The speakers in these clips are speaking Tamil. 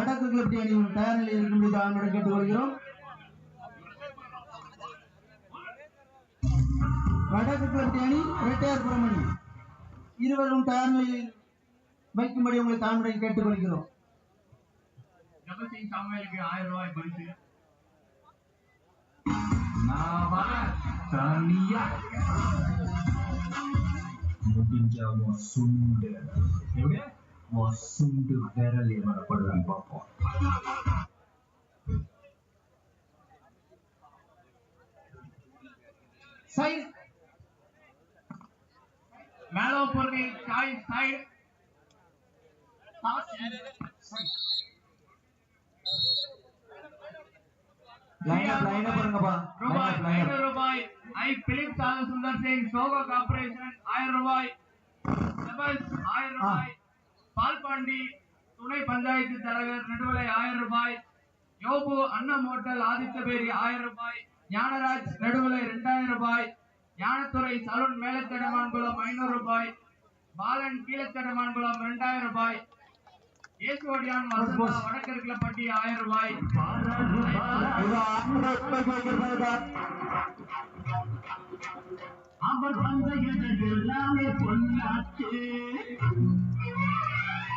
வடக்கு கிளப்டி அணியும் தயார் நிலையில் இருக்கும்படி தாழ்மையுடன் கேட்டுக்கொள்கிறோம் வடக்கு கிளப்டி அணி ரெட்டையார்புரம் அணி இருவரும் தயார் நிலையில் வைக்கும்படி உங்களை கேட்டுக்கொள்கிறோம் ஜபசிங் சாமுவேலுக்கு ஆயிரம் ரூபாய் பரிசு. தனியா. முடிஞ்சா சுண்டு எப்படி உன் சுண்டு விரல் என்னோட படுறாங்க பார்ப்போம் சைட் மேலோ பொருளி Sai Sai line up line up பண்ணுங்கப்பா ரூபாய் லைன் அப் ஐநூறு ரூபாய் ஐ பிலிப் சாது சுந்தர் சிங் சோகோ கார்பரேஷன் ஆயிரம் ரூபாய் டபுள்ஸ் ஆயிரம் ரூபாய் பால்பாண்டி துணை பஞ்சாயத்து தலைவர் நடுவலை ஆயிரம் ரூபாய் யோபு அன்னம் ஹோட்டல் ஆதித்தபேரி ஆயிரம் ரூபாய் ஞானராஜ் நடுவலை இரண்டாயிரம் ரூபாய் ஞானத்துறை சலூன் மேலத்தடமான்குளம் ஐநூறு ரூபாய் பாலன் கீழத்தடமான்குளம் இரண்டாயிரம் ரூபாய் ஏசுவடியான் வசந்தா ஆயிரம் ரூபாய். அவர் வந்த எல்லாமே பொன்னாச்சு.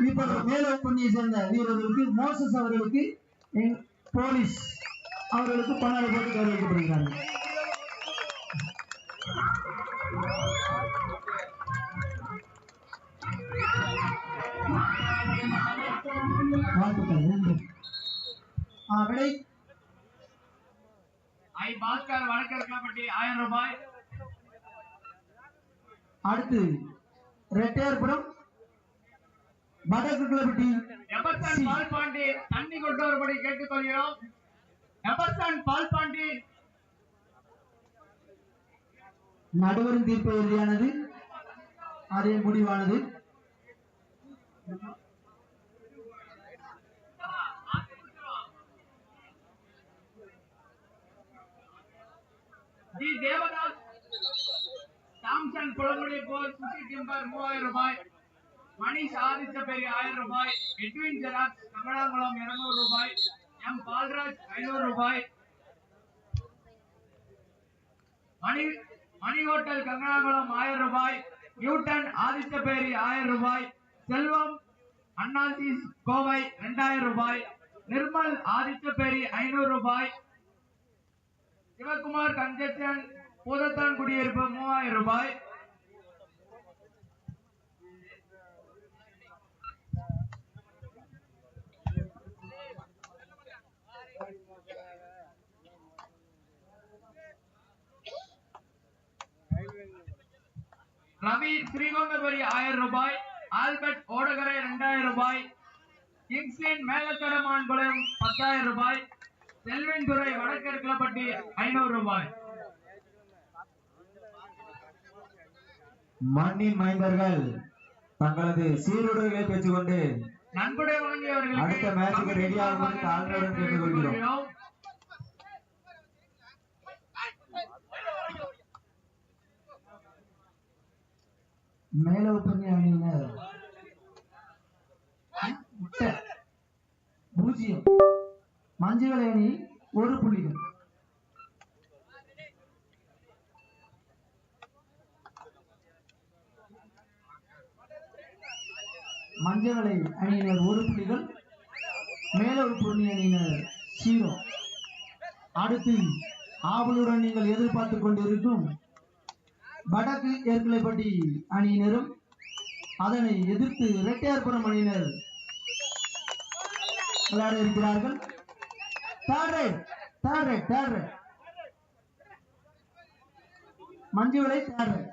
இப்பொழுது இப்பொழுது மேலோப்பண்ணியை சேர்ந்த வீரர்களுக்கு மோசஸ் அவர்களுக்கு எங்- போலீஸ் அவர்களுக்கு பணம் போட்டு கௌரவிக்கப்படுகிறார்கள் வாழ்த்துக்கள் நன்றி ஆ, விடை ஐ பாஸ்கர் வடக்கிற்குளப்பட்டி ஆயிரம் ரூபாய் அடுத்து ரெட்டையார்புரம் வடக்கு கிளப்பட்டி எபர்சன் பால்பாண்டி தண்ணி கொண்டு வரும்படி கேட்டுக்கொள்கிறோம். எபர்சன் பால்பாண்டி. நடுவரின் தீர்ப்பு இறுதியானது அதே முடிவானது. Devadas Samson Kulamudi Paul Suchi Timber மூவாயிரம் ரூபாய். மணிஷ் ஆதித்த பெரிய ஆயிரம் ரூபாய். எட்வின் ஜெராக்ஸ் கமலாங்குளம் இருநூறு ரூபாய். எம் பால்ராஜ் ஐநூறு ரூபாய். மணி மணி ஹோட்டல் கங்கனாகுளம் ஆயிரம் ரூபாய். நியூட்டன் ஆதித்த பேரி ஆயிரம் ரூபாய். செல்வம் அண்ணாசி கோவை இரண்டாயிரம் ரூபாய். நிர்மல் ஆதித்த பேரி ஐநூறு ரூபாய். சிவகுமார் கஞ்சன் பூதத்தான் குடியிருப்பு மூவாயிரம் ரூபாய். ரவி ஸ்ரீகோந்தபுரி ஆயிரம் ரூபாய் ஆல்பர்ட் ஓடகரை இரண்டாயிரம் ரூபாய் கிங்ஸ்லின் மேலத்தடமான்குளம் பத்தாயிரம் ரூபாய் செல்வின் துறை வடக்கிற்குளப்பட்டி ஐநூறு ரூபாய். மண்ணின் மைந்தர்கள் தங்களது சீருடைகளை பெற்றுக்கொண்டு நன்கொடை அடுத்த மேட்சுக்கு ரெடி ஆகுமாறு தாழ்மையுடன் கேட்டுக்கொள்கிறோம். மேலோப்பண்ணி அணியினர். முட்டை. பூஜ்ஜியம். மஞ்சள் அணி ஒரு புள்ளிகள். மஞ்சவளை அணியினர். ஒரு புள்ளிகள் மேலோப்பண்ணி அணியினர். ஜீரோ அடுத்து ஆவலுடன் நீங்கள் எதிர்பார்த்துக் கொண்டிருக்கும் வடக்கு ஏற்கலைப்பட்டி அணியினரும் அதனை எதிர்த்து இரட்டையார்புரம் அணியினர் விளையாட இருக்கிறார்கள். Third right third right third right Manjuvilai third right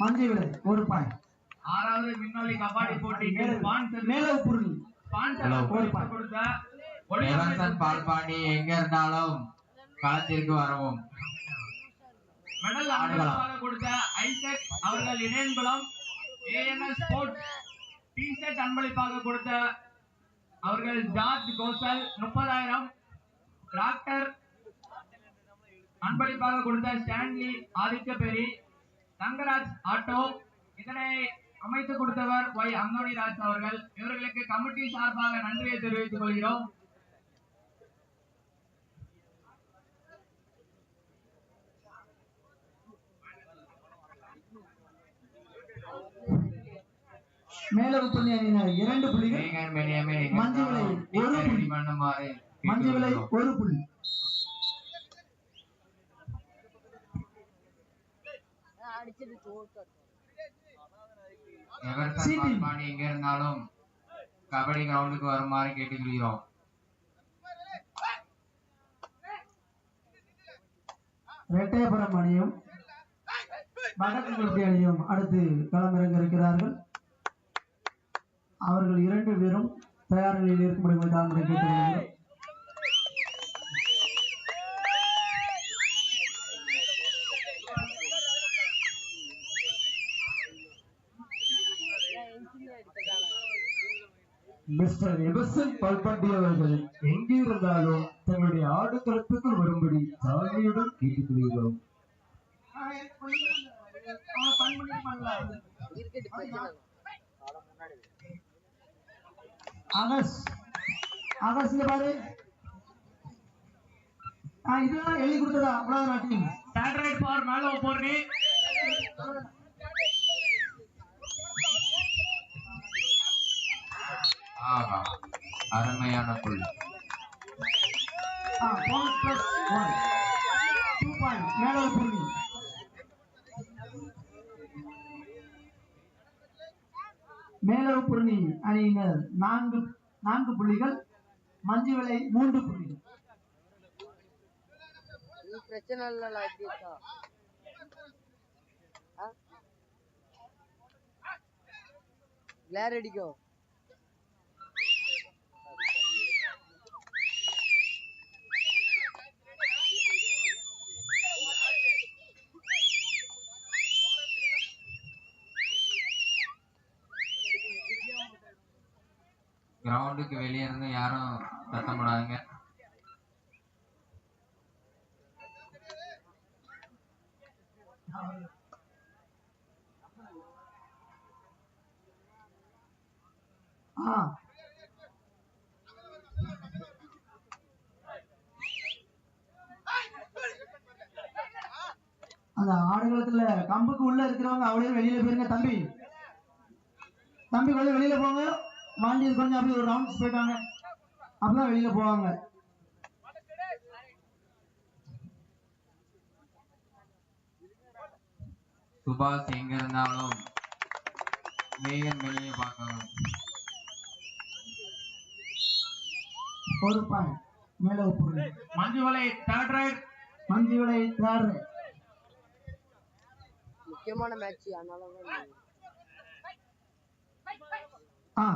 Manjuvilai ஒரு பாயிண்ட் ஆறாவது விண்ணொலி கபாடி போட்டிக்கு ஸ்பான்சர் மேல புருணி ஸ்பான்சர் ஒரு பாயிண்ட் கொடுத்த எவர்சன் ஒளிபரப்பு பால்பாண்டி எங்க இருந்தாலும் களத்திற்கு வரவும். மெடல் அன்பளிப்பாக கொடுத்த ஐசக் அவர்கள் ஸ்போர்ட்ஸ் டி ஷர்ட் அன்பளிப்பாக கொடுத்த அவர்கள் ஜார்ஜ் கோசல் முப்பதாயிரம். டாக்டர் அன்பளிப்பாக கொடுத்த ஸ்டான்லி ஆதித்ய பெரி தங்கராஜ் ஆட்டோ இதனை அமைத்து கொடுத்தவர் ஒய் அந்தோணி ராஜ் அவர்கள். இவர்களுக்கு கமிட்டி சார்பாக நன்றியை தெரிவித்துக் கொள்கிறோம். மேல புள்ளி அணியினர் இரண்டு புள்ளிகள் மஞ்சுவிலை இருந்தாலும் ஒரு புள்ளி. மஞ்சுவிலை கேட்டுக்கொள்கிறோம். ஒரு புள்ளி. பால்பாண்டி எங்க இருந்தாலும் கபடி கிரவுண்டுக்கு வருமாறு கேட்டுக்கொள்கிறோம் ரெட்டையபுரம் அணியும் வடக்கு அணியும் அடுத்து களமிறங்க இருக்கிறார்கள் அவர்கள் இரண்டு பேரும் தயார் நிலையில் இருக்கும்படி கேட்டுக்கொள்கிறோம் மிஸ்டர் எபர்சன் பால்பாண்டி அவர்கள் எங்கிருந்தாலும் தங்களுடைய ஆடுகளத்துக்கு வரும்படி தாழ்மையுடன் கேட்டுக்கொள்கிறோம். ஆகாஷ் ஆகாஷ் இங்க பாரு. இதெல்லாம் எழுதி கொடுத்ததா? அவ்வளவு நாட்டிங் ஸ்டாண்டர்ட் ஃபார் மேலோ ஆஹா அருமையான புல் மேலவுப்புரணி அணியினர். நான்கு நான்கு புள்ளிகள் மஞ்சு விலை மூன்று புள்ளிகள். பிரச்சனை இல்லல எப்படி கிளார் அடிக்கும் கிரவுண்டுக்கு வெளியே இருந்து யாரும் சத்தம் போடாதீங்க. அந்த ஆடுகளத்துல கம்புக்கு உள்ள இருக்கிறவங்க அவளையும் வெளியில போயிருங்க தம்பி. தம்பி கொஞ்சம் வெளியில போங்க. வாண்டி கொஞ்சம் அப்படியே ஒரு ரவுண்ட்ஸ் போயிட்டாங்க அப்பதான் வெளியில போவாங்க. சுபாஷ் எங்க இருந்தாலும் மேகன் வெளியே பார்க்கணும் ஒரு பாயிண்ட் மேல புள்ளி Manjuvalai third right Manjuvilai third முக்கியமான மேட்ச் அதனால தான் ஆ.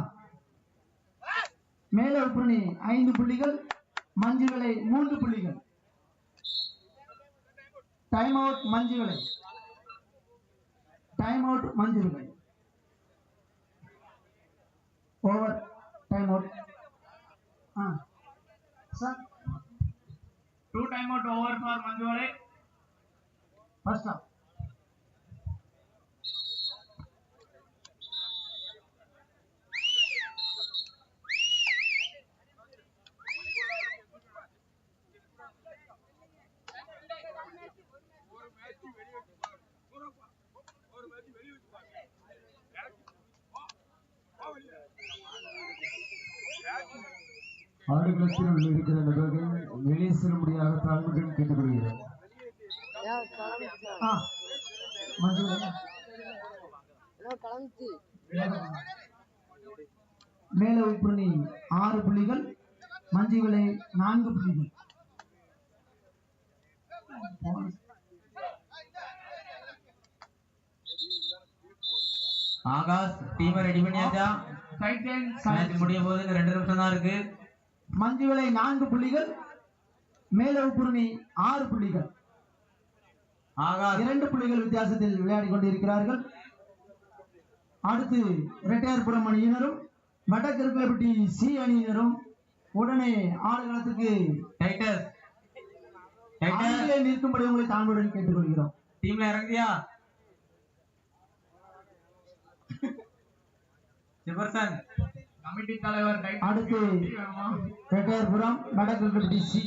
மேல உப்புரணி ஐந்து புள்ளிகள் மஞ்சுவிலை மூன்று புள்ளிகள். Time out Manjuvilai time out Manjuvilai over time out ah sir two time out over for Manjuvalai first off ஆடுகளத்தில் உள்ள இருக்கிற நபர்கள் வெளியே செல்லும்படியாக தாழ்மையுடன் கேட்டுக்கொள்கிறோம் ஏன் மேல உப்புரணி ஆறு புள்ளிகள். மஞ்சி விலை நான்கு புள்ளிகள். ஆகாஷ் டீமை ரெடி பண்ணியாச்சா? மேட்ச் முடிய போது இன்னும் ரெண்டு நிமிஷம் தான் இருக்கு. மஞ்சி விலை நான்கு புள்ளிகள் மேல உப்புரணி ஆறு புள்ளிகள். ஆகாஷ். இரண்டு புள்ளிகள் வித்தியாசத்தில் விளையாடி கொண்டிருக்கிறார்கள். அடுத்து இரட்டையார்புரம் அணியினரும் வடகிருக்கலப்பட்டி சி அணியினரும் உடனே ஆடுகளத்துக்கு நிற்கும்படி உங்களை தாழ்வுடன் கேட்டுக்கொள்கிறோம். டீம்ல இறங்குதியா ஜெபர்சன் கமிட்டி தலைவர் அடுத்து வேணுமா இரட்டையார்புரம் வடகிருக்கலப்பட்டி சி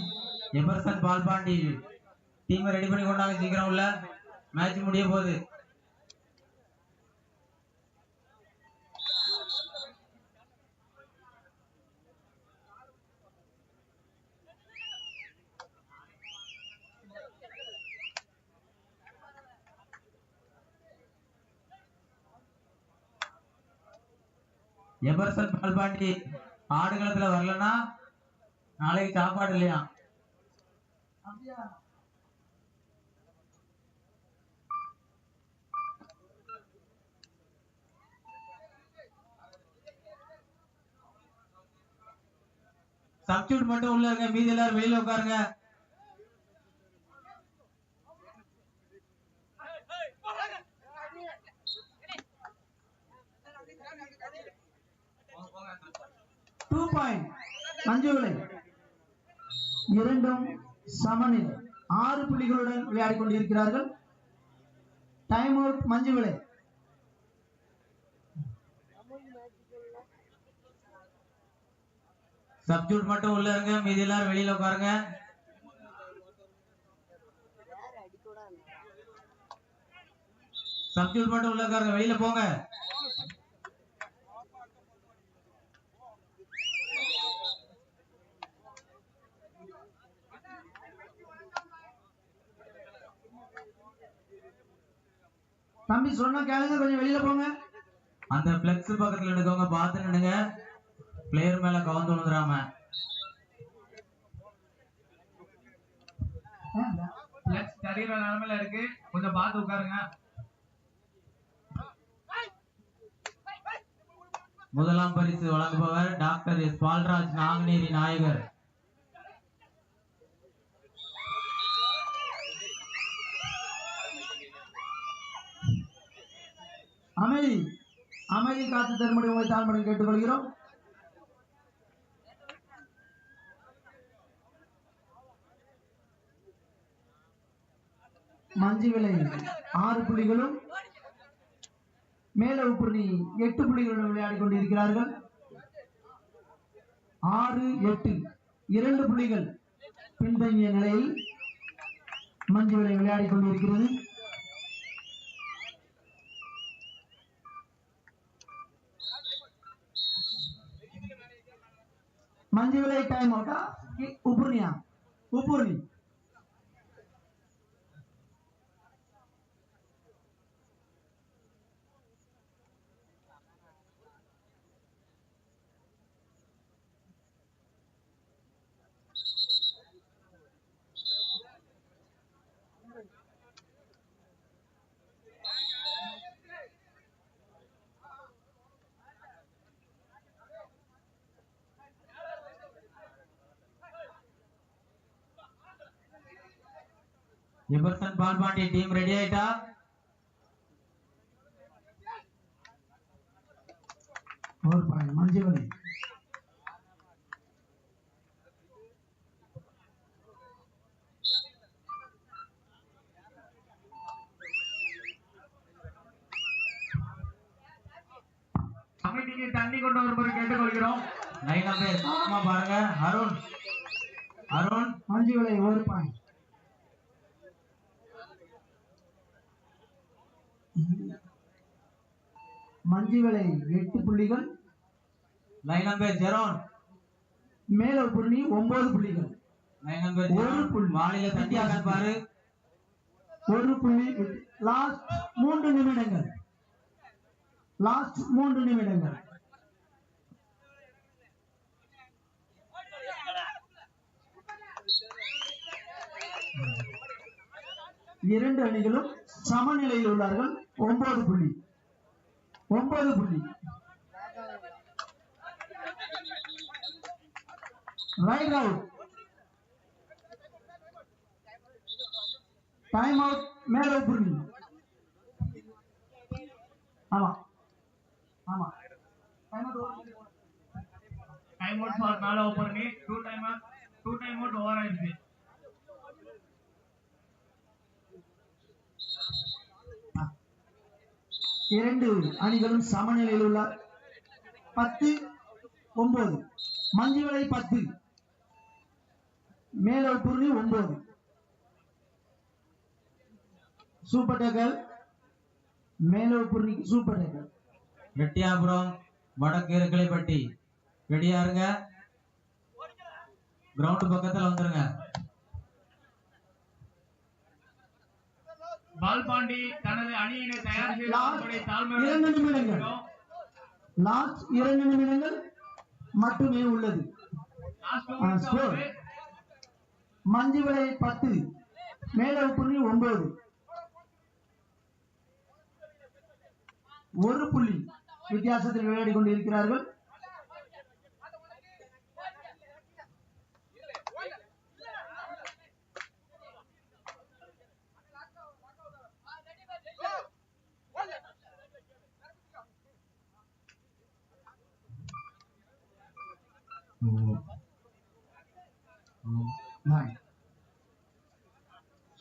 ஜெபர்சன் பால்பாண்டி டீமை ரெடி பண்ணி கொண்டாங்க சீக்கிரம் உள்ள. மேட்ச் முடிய போகுது. எமர்சன் பால்பாண்டி ஆடுகளத்துல வரலன்னா நாளைக்கு சாப்பாடு இல்லையா? சப்ஸ்டியூட் மட்டும் உள்ள இருங்க. மீதி எல்லாரும் வெளியில உட்காருங்க டூ பாயிண்ட் மஞ்சு விலை இரண்டும் சமநிலை ஆறு புள்ளிகளுடன் கொண்டிருக்கிறார்கள். டைம் அவுட் மஞ்சு விலை. சப்ஜூட் மட்டும் உள்ள இருங்க மீதி எல்லாரும் வெளியில உட்காருங்க. சப்ஜூட் மட்டும் உள்ள உட்காருங்க வெளியில போங்க. தம்பி சொன்னா கேளுங்க கொஞ்சம் வெளியில போங்க. அந்த பிளெக்ஸ் பக்கத்துல நின்னுக்கோங்க பார்த்து நின்னுங்க பிளேயர் மேல பிளக்ஸ் தெரியுற நிலைமையில இருக்கு. கொஞ்சம் பார்த்து உட்காருங்க. முதலாம் பரிசு வழங்குபவர் டாக்டர் எஸ் பால்ராஜ் நாங்குநேரி நாயகர். அமைதி. அமைதி காத்து தரும்படி உங்களை தாழ்மடி கேட்டுக்கொள்கிறோம். மஞ்சு விலை ஆறு புள்ளிகளும் மேல உப்புரணி எட்டு புள்ளிகளுடன் விளையாடி கொண்டிருக்கிறார்கள். ஆறு எட்டு இரண்டு புள்ளிகள் பின்தங்கிய நிலையில் மஞ்சு விலை விளையாடி கொண்டிருக்கிறது. மஞ்சு விலை டைம் அவுட்டா உப்புர்னியா உப்புர்னி எபர்சன் பால்பாண்டி டீம் ரெடி ஆயிட்டா ஒரு பாயிண்ட் மஞ்சு விலை கமிட்டிக்கு தண்ணி கொண்டு வருமாறு கேட்டுக்கொள்கிறோம் லைன் பேர் ஆமா பாருங்க அருண் அருண் மஞ்சு விலை ஒரு பாயிண்ட் மஞ்சு விலை எட்டு புள்ளிகள் லைன் பேர் ஜெரோன் மேலோப்பூரணி ஒன்பது புள்ளிகள். ஒரு புள்ளி. மாநில தட்டியாக பாரு. ஒரு புள்ளி லாஸ்ட் மூன்று நிமிடங்கள். லாஸ்ட் மூன்று நிமிடங்கள். இரண்டு அணிகளும் சமநிலையில் உள்ளார்கள் ஒன்பது புள்ளி. ஒன்பது புள்ளி ரைட் அவுட் டைம் அவுட் மேல புள்ளி ஆமா ஆமா time out time out for மேல open two time two time out over ஆயிடுச்சு இரண்டு அணிகளும் சமநிலையில் உள்ளார் பத்து ஒன்பது. மஞ்சுவலை பத்து. மேலோட்டூர்னி ஒன்பது. சூப்பர் டேக்கர். மேலோட்டூர்னி சூப்பர் டேக்கர். ரெட்டியாபுரம் வடக்கு இருக்கலைப்பட்டி ரெடியா இருங்க. கிரவுண்ட் பக்கத்துல வந்துருங்க. பால்பாண்டி தனது அணியினை தயார் செய்து இரண்டு நிமிடங்கள். லாஸ்ட் இரண்டு நிமிடங்கள் மட்டுமே உள்ளது. ஆகுது. மஞ்சுவலை பத்து மேலோட்டூர்னி ஒன்பது ஒரு புள்ளி வித்தியாசத்தில் விளையாடி கொண்டிருக்கிறார்கள்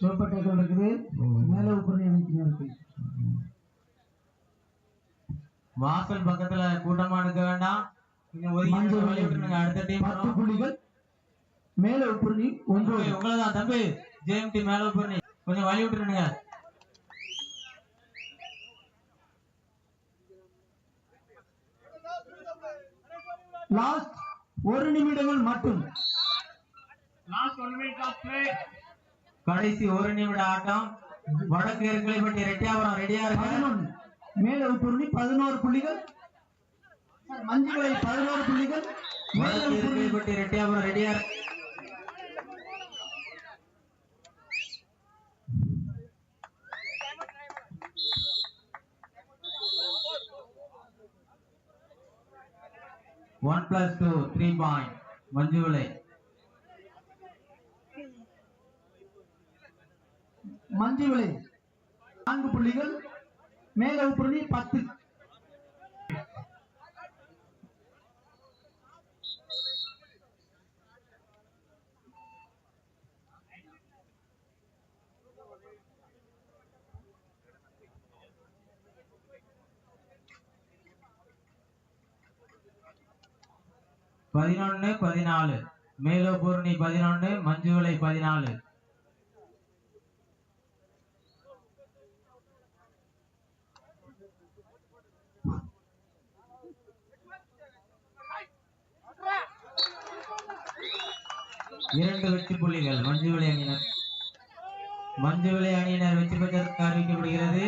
சூப்பர் டேக்கல் இருக்குது மேல உப்புரணி அணிக்கு இருக்கு. வாசல் பக்கத்துல கூட்டமா எடுக்க வேண்டாம். அடுத்த டீம் பத்து புள்ளிகள் மேல உப்புரணி ஒன்பது. உங்களதான் தம்பி. ஜேஎம்டி மேல பண்ணி கொஞ்சம் வழி விட்டுருங்க லாஸ்ட் ஒரு நிமிடங்கள் மட்டும். கடைசி ஒரு நிமிட ஆட்டம். வடக்கு இருக்கலைப்பட்டி ரெட்டியாபுரம் ரெடியா இருக்கு மேல புருணி பதினோரு புள்ளிகள். மஞ்சள் பதினோரு புள்ளிகள். வடக்கு இருக்கலைப்பட்டி ரெட்டியாபுரம் ரெடியா இருக்கு 1 plus 2, 3 point. மஞ்சுவிலை. மஞ்சுவிலை. நான்கு புள்ளிகள் மேல் வகுப்புரணி பத்து பதினொன்னு பதினாலு. மேலோபூர்ணி பதினொன்னு மஞ்சுவிலை பதினாலு. இரண்டு வெற்றி புள்ளிகள் மஞ்சுவிலை அணியினர். மஞ்சுவிலை அணியினர் வெற்றி பெற்றதற்கு அறிவிக்கப்படுகிறது.